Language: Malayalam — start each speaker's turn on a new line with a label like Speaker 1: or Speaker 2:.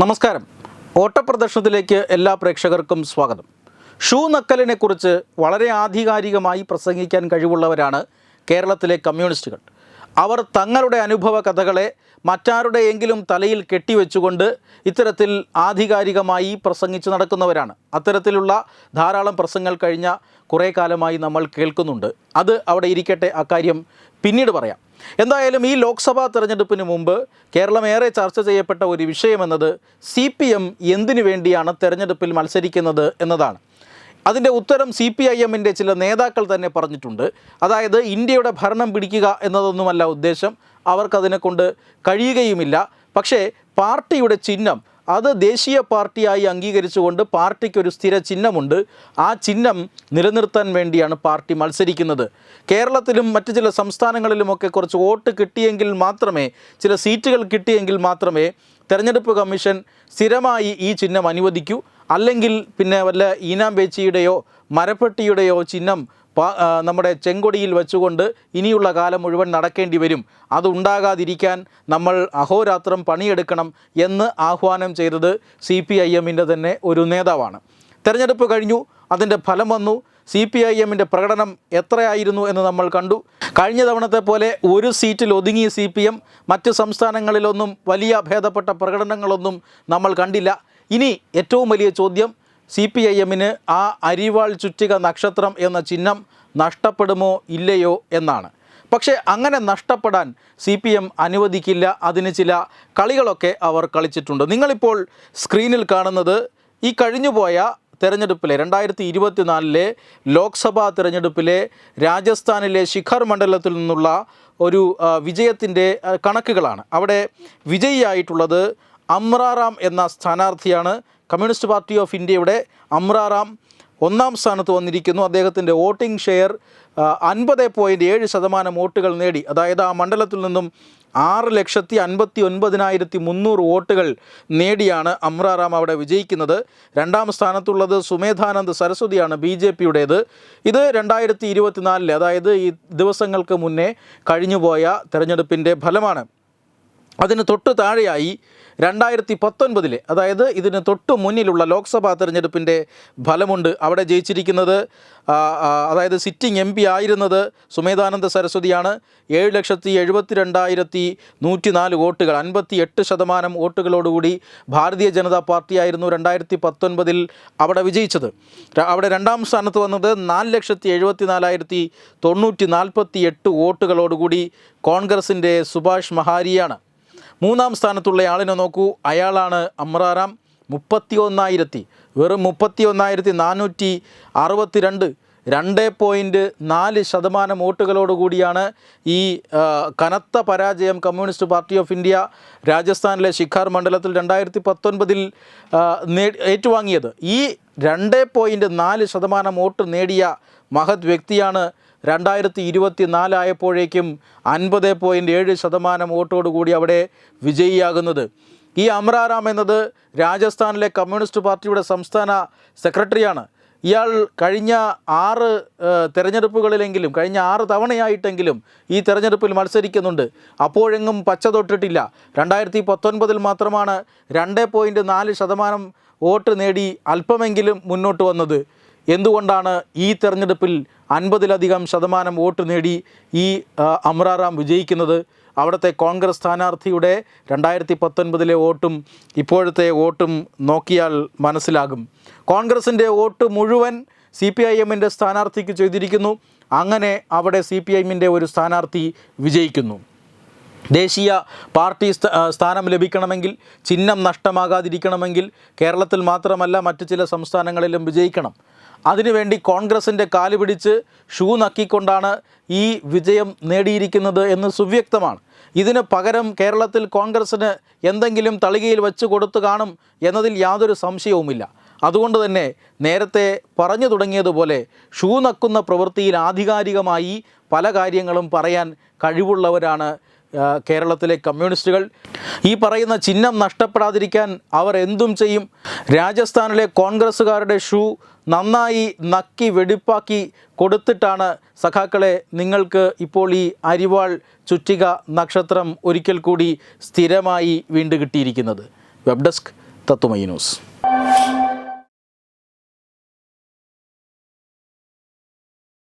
Speaker 1: നമസ്കാരം. ഓട്ടപ്രദർശനത്തിലേക്ക് എല്ലാ പ്രേക്ഷകർക്കും സ്വാഗതം. ഷൂ നക്കലിനെക്കുറിച്ച് വളരെ ആധികാരികമായി പ്രസംഗിക്കാൻ കഴിവുള്ളവരാണ് കേരളത്തിലെ കമ്മ്യൂണിസ്റ്റുകൾ. അവർ തങ്ങളുടെ അനുഭവ കഥകളെ മറ്റാരുടെയെങ്കിലും തലയിൽ കെട്ടിവെച്ചുകൊണ്ട് ഇത്തരത്തിൽ ആധികാരികമായി പ്രസംഗിച്ച് നടക്കുന്നവരാണ്. അത്തരത്തിലുള്ള ധാരാളം പ്രസംഗങ്ങൾ കഴിഞ്ഞ കുറേ കാലമായി നമ്മൾ കേൾക്കുന്നുണ്ട്. അത് അവിടെ ഇരിക്കട്ടെ അക്കാര്യം പിന്നീട് പറയാം. എന്തായാലും ഈ ലോക്സഭാ തെരഞ്ഞെടുപ്പിന് മുമ്പ് കേരളം ഏറെ ചർച്ച ചെയ്യപ്പെട്ട ഒരു വിഷയമെന്നത് സി പി എം എന്തിനു വേണ്ടിയാണ് തെരഞ്ഞെടുപ്പിൽ മത്സരിക്കുന്നത് എന്നതാണ്. അതിന്റെ ഉത്തരം സി പി ഐ എമ്മിന്റെ ചില നേതാക്കൾ തന്നെ പറഞ്ഞിട്ടുണ്ട്. അതായത് ഇന്ത്യയുടെ ഭരണം പിടിക്കുക എന്നതൊന്നുമല്ല ഉദ്ദേശം. അവർക്കതിനെ കൊണ്ട് കഴിയുകയുമില്ല. പക്ഷേ പാർട്ടിയുടെ ചിഹ്നം അത് ദേശീയ പാർട്ടിയായി അംഗീകരിച്ചുകൊണ്ട് പാർട്ടിക്കൊരു സ്ഥിര ചിഹ്നമുണ്ട്. ആ ചിഹ്നം നിലനിർത്താൻ വേണ്ടിയാണ് പാർട്ടി മത്സരിക്കുന്നത്. കേരളത്തിലും മറ്റ് ചില സംസ്ഥാനങ്ങളിലുമൊക്കെ കുറച്ച് വോട്ട് കിട്ടിയെങ്കിൽ മാത്രമേ ചില സീറ്റുകൾ കിട്ടിയെങ്കിൽ മാത്രമേ തെരഞ്ഞെടുപ്പ് കമ്മീഷൻ സ്ഥിരമായി ഈ ചിഹ്നം അനുവദിക്കൂ. അല്ലെങ്കിൽ പിന്നെ വല്ല ഈനാം പേച്ചിയുടെയോ മരപ്പെട്ടിയുടെയോ ചിഹ്നം നമ്മുടെ ചെങ്കൊടിയിൽ വെച്ചുകൊണ്ട് ഇനിയുള്ള കാലം മുഴുവൻ നടക്കേണ്ടി വരും. അതുണ്ടാകാതിരിക്കാൻ നമ്മൾ അഹോരാത്രം പണിയെടുക്കണം എന്ന് ആഹ്വാനം ചെയ്തത് സി പി ഐ എമ്മിന്റെ തന്നെ ഒരു നേതാവാണ്. തെരഞ്ഞെടുപ്പ് കഴിഞ്ഞു അതിന്റെ ഫലം വന്നു. സി പി ഐ എമ്മിന്റെ പ്രകടനം എത്രയായിരുന്നു എന്ന് നമ്മൾ കണ്ടു. കഴിഞ്ഞ തവണത്തെ പോലെ ഒരു സീറ്റിൽ ഒതുങ്ങിയ സി പി എം മറ്റ് സംസ്ഥാനങ്ങളിലൊന്നും വലിയ ഭേദപ്പെട്ട പ്രകടനങ്ങളൊന്നും നമ്മൾ കണ്ടില്ല. ഇനി ഏറ്റവും വലിയ ചോദ്യം സി പി ഐ എമ്മിന് ആ അരിവാൾ ചുറ്റിക നക്ഷത്രം എന്ന ചിഹ്നം നഷ്ടപ്പെടുമോ ഇല്ലയോ എന്നാണ്. പക്ഷേ അങ്ങനെ നഷ്ടപ്പെടാൻ സി പി എം അനുവദിക്കില്ല. അതിന് ചില കളികളൊക്കെ അവർ കളിച്ചിട്ടുണ്ട്. നിങ്ങളിപ്പോൾ സ്ക്രീനിൽ കാണുന്നത് ഈ കഴിഞ്ഞുപോയ തെരഞ്ഞെടുപ്പിലെ രണ്ടായിരത്തി ഇരുപത്തിനാലിലെ ലോക്സഭാ തെരഞ്ഞെടുപ്പിലെ രാജസ്ഥാനിലെ ശിഖർ മണ്ഡലത്തിൽ നിന്നുള്ള ഒരു വിജയത്തിന്റെ കണക്കുകളാണ്. അവിടെ വിജയിയായിട്ടുള്ളത് അമ്രാറാം എന്ന സ്ഥാനാർത്ഥിയാണ് കമ്മ്യൂണിസ്റ്റ് പാർട്ടി ഓഫ് ഇന്ത്യയുടെ അമ്രാറാം ഒന്നാം സ്ഥാനത്ത് വന്നിരിക്കുന്നു. അദ്ദേഹത്തിന്റെ വോട്ടിംഗ് ഷെയർ അൻപത് പോയിന്റ് ഏഴ് ശതമാനം വോട്ടുകൾ നേടി. അതായത് ആ മണ്ഡലത്തിൽ നിന്നും ആറ് ലക്ഷത്തി അൻപത്തി ഒൻപതിനായിരത്തി മുന്നൂറ് വോട്ടുകൾ നേടിയാണ് അമ്രാറാം അവിടെ വിജയിക്കുന്നത്. രണ്ടാം സ്ഥാനത്തുള്ളത് സുമേധാനന്ദ് സരസ്വതിയാണ് ബി ജെ പിയുടേത്. ഇത് രണ്ടായിരത്തി ഇരുപത്തിനാലിലെ അതായത് ഈ ദിവസങ്ങൾക്ക് മുന്നേ കഴിഞ്ഞുപോയ തെരഞ്ഞെടുപ്പിന്റെ ഫലമാണ്. അതിന് തൊട്ട് താഴെയായി രണ്ടായിരത്തി പത്തൊൻപതിലെ അതായത് ഇതിന് തൊട്ട് മുന്നിലുള്ള ലോക്സഭാ തെരഞ്ഞെടുപ്പിന്റെ ഫലമുണ്ട് അവിടെ ജയിച്ചിരിക്കുന്നത്. അതായത് സിറ്റിംഗ് എം പി ആയിരുന്നത് സുമേധാനന്ദ സരസ്വതിയാണ്. ഏഴ് ലക്ഷത്തി എഴുപത്തി രണ്ടായിരത്തി നൂറ്റി നാല് വോട്ടുകൾ അൻപത്തി എട്ട് ശതമാനം വോട്ടുകളോടുകൂടി ഭാരതീയ ജനതാ പാർട്ടിയായിരുന്നു രണ്ടായിരത്തി പത്തൊൻപതിൽ അവിടെ വിജയിച്ചത്. അവിടെ രണ്ടാം സ്ഥാനത്ത് വന്നത് നാല് ലക്ഷത്തി എഴുപത്തി നാലായിരത്തി തൊണ്ണൂറ്റി നാൽപ്പത്തി എട്ട് വോട്ടുകളോടുകൂടി കോൺഗ്രസിന്റെ സുഭാഷ് മഹാരിയാണ്. മൂന്നാം സ്ഥാനത്തുള്ള ആളിനെ നോക്കൂ. അയാളാണ് അമ്രാറാം മുപ്പത്തി ഒന്നായിരത്തി വെറും മുപ്പത്തി ഒന്നായിരത്തി നാനൂറ്റി അറുപത്തി രണ്ട് രണ്ട് പോയിന്റ് നാല് ശതമാനം വോട്ടുകളോടുകൂടിയാണ് ഈ കനത്ത പരാജയം കമ്മ്യൂണിസ്റ്റ് പാർട്ടി ഓഫ് ഇന്ത്യ രാജസ്ഥാനിലെ ശിഖാർ മണ്ഡലത്തിൽ രണ്ടായിരത്തി പത്തൊൻപതിൽ ഏറ്റുവാങ്ങിയത്. ഈ രണ്ട് പോയിന്റ് നാല് ശതമാനം വോട്ട് നേടിയ മഹത് വ്യക്തിയാണ് രണ്ടായിരത്തി ഇരുപത്തി നാലായപ്പോഴേക്കും അൻപത് പോയിന്റ് ഏഴ് ശതമാനം വോട്ടോടുകൂടി അവിടെ വിജയിയാകുന്നത്. ഈ അമറാറാം എന്നത് രാജസ്ഥാനിലെ കമ്മ്യൂണിസ്റ്റ് പാർട്ടിയുടെ സംസ്ഥാന സെക്രട്ടറിയാണ്. ഇയാൾ കഴിഞ്ഞ ആറ് തെരഞ്ഞെടുപ്പുകളിലെങ്കിലും കഴിഞ്ഞ ആറ് തവണയായിട്ടെങ്കിലും ഈ തെരഞ്ഞെടുപ്പിൽ മത്സരിക്കുന്നുണ്ട്. അപ്പോഴെങ്ങും പച്ച തൊട്ടിട്ടില്ല. രണ്ടായിരത്തി പത്തൊൻപതിൽ മാത്രമാണ് രണ്ട് പോയിന്റ് നാല് ശതമാനം വോട്ട് നേടി അല്പമെങ്കിലും മുന്നോട്ട് വന്നത്. എന്തുകൊണ്ടാണ് ഈ തെരഞ്ഞെടുപ്പിൽ അൻപതിലധികം ശതമാനം വോട്ട് നേടി ഈ അമ്രാറാം വിജയിക്കുന്നത്? അവിടുത്തെ കോൺഗ്രസ് സ്ഥാനാർത്ഥിയുടെ രണ്ടായിരത്തി പത്തൊൻപതിലെ വോട്ടും ഇപ്പോഴത്തെ വോട്ടും നോക്കിയാൽ മനസ്സിലാകും. കോൺഗ്രസിന്റെ വോട്ട് മുഴുവൻ സി പി ഐ എമ്മിന്റെ സ്ഥാനാർത്ഥിക്ക് ചെയ്തിരിക്കുന്നു. അങ്ങനെ അവിടെ സി പി ഐ ഒരു സ്ഥാനാർത്ഥി വിജയിക്കുന്നു. ദേശീയ പാർട്ടി സ്ഥാനം ലഭിക്കണമെങ്കിൽ ചിഹ്നം നഷ്ടമാകാതിരിക്കണമെങ്കിൽ കേരളത്തിൽ മാത്രമല്ല മറ്റു ചില സംസ്ഥാനങ്ങളിലും വിജയിക്കണം. അതിനുവേണ്ടി കോൺഗ്രസിന്റെ കാൽ പിടിച്ച് ഷൂ നക്കിക്കൊണ്ടാണ് ഈ വിജയം നേടിയിരിക്കുന്നത് എന്ന് സുവ്യക്തമാണ്. ഇതിന് പകരം കേരളത്തിൽ കോൺഗ്രസ്സിന് എന്തെങ്കിലും തളികയിൽ വെച്ച് കൊടുത്തു കാണും എന്നതിൽ യാതൊരു സംശയവുമില്ല. അതുകൊണ്ട് തന്നെ നേരത്തെ പറഞ്ഞു തുടങ്ങിയതുപോലെ ഷൂ നക്കുന്ന പ്രവൃത്തിയിൽ ആധികാരികമായി പല കാര്യങ്ങളും പറയാൻ കഴിവുള്ളവരാണ് കേരളത്തിലെ കമ്മ്യൂണിസ്റ്റുകൾ. ഈ പറയുന്ന ചിഹ്നം നഷ്ടപ്പെടാതിരിക്കാൻ അവർ എന്തും ചെയ്യും. രാജസ്ഥാനിലെ കോൺഗ്രസ്സുകാരുടെ ഷൂ നന്നായി നക്കി വെടിപ്പാക്കി കൊടുത്തിട്ടാണ് സഖാക്കളെ നിങ്ങൾക്ക് ഇപ്പോൾ ഈ അരിവാൾ ചുറ്റിക നക്ഷത്രം ഒരിക്കൽ കൂടി സ്ഥിരമായി വീണ്ടുകിട്ടിയിരിക്കുന്നത് വെബ് ഡെസ്ക് തത്തുമൈ ന്യൂസ്.